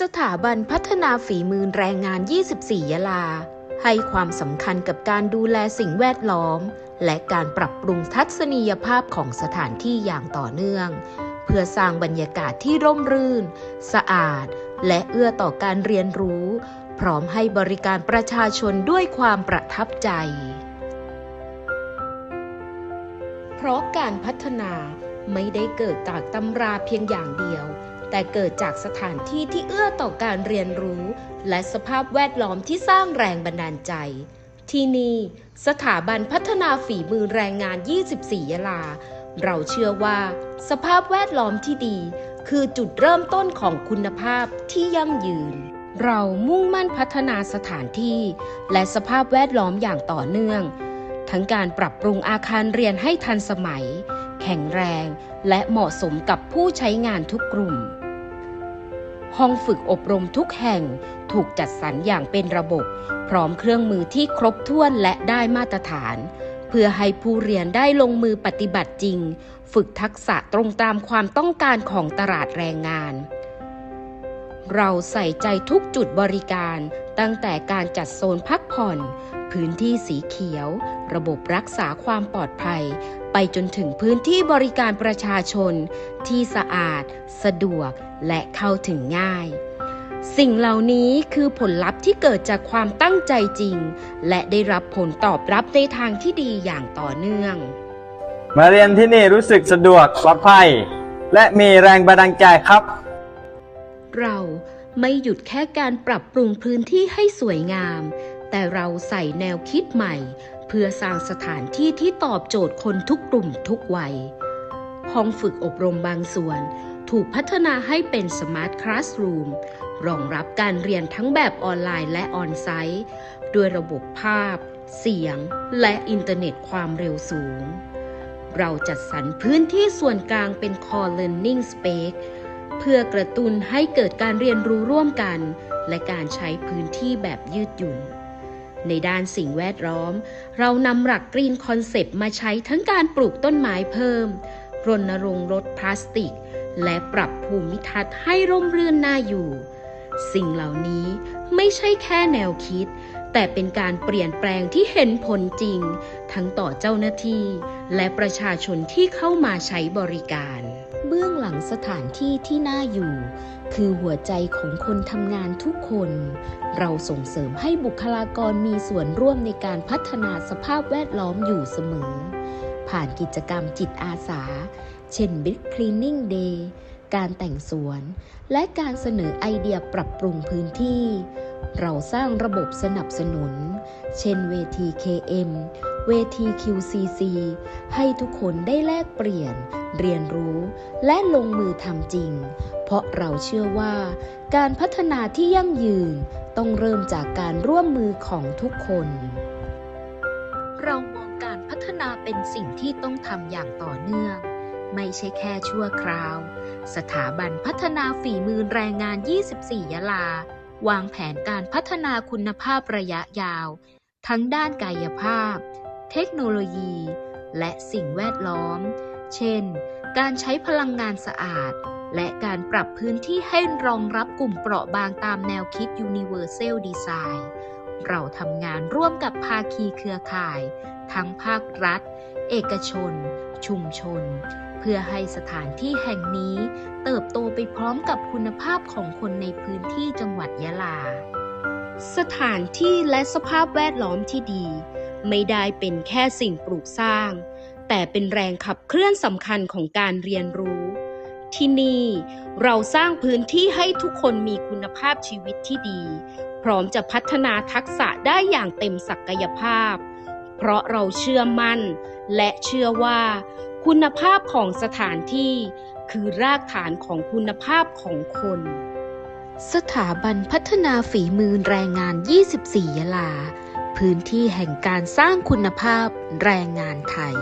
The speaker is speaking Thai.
สถาบันพัฒนาฝีมือแรงงาน 24 ยะลา ให้ความสำคัญกับการดูแลสิ่งแวดล้อม และการปรับปรุงทัศนียภาพของสถานที่อย่างต่อเนื่อง เพื่อสร้างบรรยากาศที่ร่มรื่น สะอาด และเอื้อต่อการเรียนรู้ พร้อมให้บริการประชาชนด้วยความประทับใจ เพราะการพัฒนาไม่ได้เกิดจากตำราเพียงอย่างเดียว แต่เกิดจากสถานที่ที่เอื้อต่อการเรียนรู้ และสภาพแวดล้อมที่สร้างแรงบันดาลใจ ที่นี่สถาบันพัฒนาฝีมือแรงงาน 24 ยะลา เราเชื่อว่า สภาพแวดล้อมที่ดี คือจุดเริ่มต้นของคุณภาพที่ยั่งยืน เรามุ่งมั่นพัฒนาสถานที่ และสภาพแวดล้อมอย่างต่อเนื่อง ทั้งการปรับปรุงอาคารเรียนให้ทันสมัยแข็งแรงและเหมาะสมกับผู้ใช้งานทุกกลุ่ม ห้องฝึกอบรมทุกแห่งถูกจัดสรรอย่างเป็นระบบ พร้อมเครื่องมือที่ครบถ้วนและได้มาตรฐาน เพื่อให้ผู้เรียนได้ลงมือปฏิบัติจริง ฝึกทักษะตรงตามความต้องการของตลาดแรงงาน เราใส่ใจทุกจุดบริการตั้งแต่การจัดโซนพักผ่อน พื้นที่สีเขียว ระบบรักษาความปลอดภัย ไปจนถึงพื้นที่บริการประชาชน ที่สะอาด สะดวกและเข้าถึงง่าย สิ่งเหล่านี้คือผลลัพธ์ที่เกิดจากความตั้งใจจริง และได้รับผลตอบรับในทางที่ดีอย่างต่อเนื่อง มาเรียนที่นี่รู้สึกสะดวกปลอดภัย และมีแรงบันดาลใจครับ เราไม่หยุดแค่การปรับปรุงพื้นที่ให้สวยงาม แต่เราใส่แนวคิดใหม่ เพื่อสร้างสถานที่ที่ตอบโจทย์คนทุกกลุ่มทุกวัย ห้องฝึกอบรมบางส่วน ถูกพัฒนาให้เป็นสมาร์ทคลาสรูมรองรับการเรียนทั้งแบบออนไลน์และออนไซต์ ด้วยระบบภาพ เสียง และอินเทอร์เน็ตความเร็วสูง เราจัดสรรพื้นที่ส่วนกลางเป็น Core Learning Space เพื่อกระตุ้นให้เกิดการเรียนรู้ร่วมกัน และการใช้พื้นที่แบบยืดหยุ่น ในด้านสิ่งแวดล้อม เรานำหลักกรีนคอนเซปต์มาใช้ทั้งการปลูกต้นไม้เพิ่ม รณรงค์ลดพลาสติก และปรับภูมิทัศน์ให้ร่มรื่นน่าอยู่ สิ่งเหล่านี้ไม่ใช่แค่แนวคิด แต่เป็นการเปลี่ยนแปลงที่เห็นผลจริง ทั้งต่อเจ้าหน้าที่ และประชาชนที่เข้ามาใช้บริการ เบื้องหลังสถานที่ที่น่าอยู่ คือหัวใจของคนทำงานทุกคน เราส่งเสริมให้บุคลากรมีส่วนร่วมในการพัฒนาสภาพแวดล้อมอยู่เสมอ ผ่านกิจกรรมจิตอาสา เช่น Big Cleaning Day การแต่งสวน และการเสนอไอเดียปรับปรุงพื้นที่ เราสร้างระบบสนับสนุน เช่นเวที KM เวที QCC ให้ทุกคนได้แลกเปลี่ยน เรียนรู้และลงมือทำจริง เพราะเราเชื่อว่า การพัฒนาที่ยั่งยืนต้องเริ่มจากการร่วมมือของทุกคน เรามองการพัฒนาเป็นสิ่งที่ต้องทำอย่างต่อเนื่อง ไม่ใช่แค่ชั่วคราว สถาบันพัฒนาฝีมือแรงงาน 24 ยะลา วางแผนการพัฒนาคุณภาพระยะยาว ทั้งด้านกายภาพ เทคโนโลยี และสิ่งแวดล้อม เช่น การใช้พลังงานสะอาด และการปรับพื้นที่ให้รองรับกลุ่มเปราะบางตามแนวคิด Universal Design เราทำงานร่วมกับภาคีเครือข่าย ทั้งภาครัฐ เอกชน ชุมชน เพื่อให้สถานที่แห่งนี้เติบโตไปพร้อมกับคุณภาพของคนในพื้นที่จังหวัดยะลา สถานที่และสภาพแวดล้อมที่ดี ไม่ได้เป็นแค่สิ่งปลูกสร้าง แต่เป็นแรงขับเคลื่อนสำคัญของการเรียนรู้ ที่นี่เราสร้างพื้นที่ให้ทุกคนมีคุณภาพชีวิตที่ดี พร้อมจะพัฒนาทักษะได้อย่างเต็มศักยภาพ เพราะเราเชื่อมั่น และเชื่อว่า คุณภาพของสถานที่ คือรากฐานของคุณภาพของคน สถาบันพัฒนาฝีมือแรงงาน 24 ยะลา พื้นที่แห่งการสร้างคุณภาพแรงงานไทย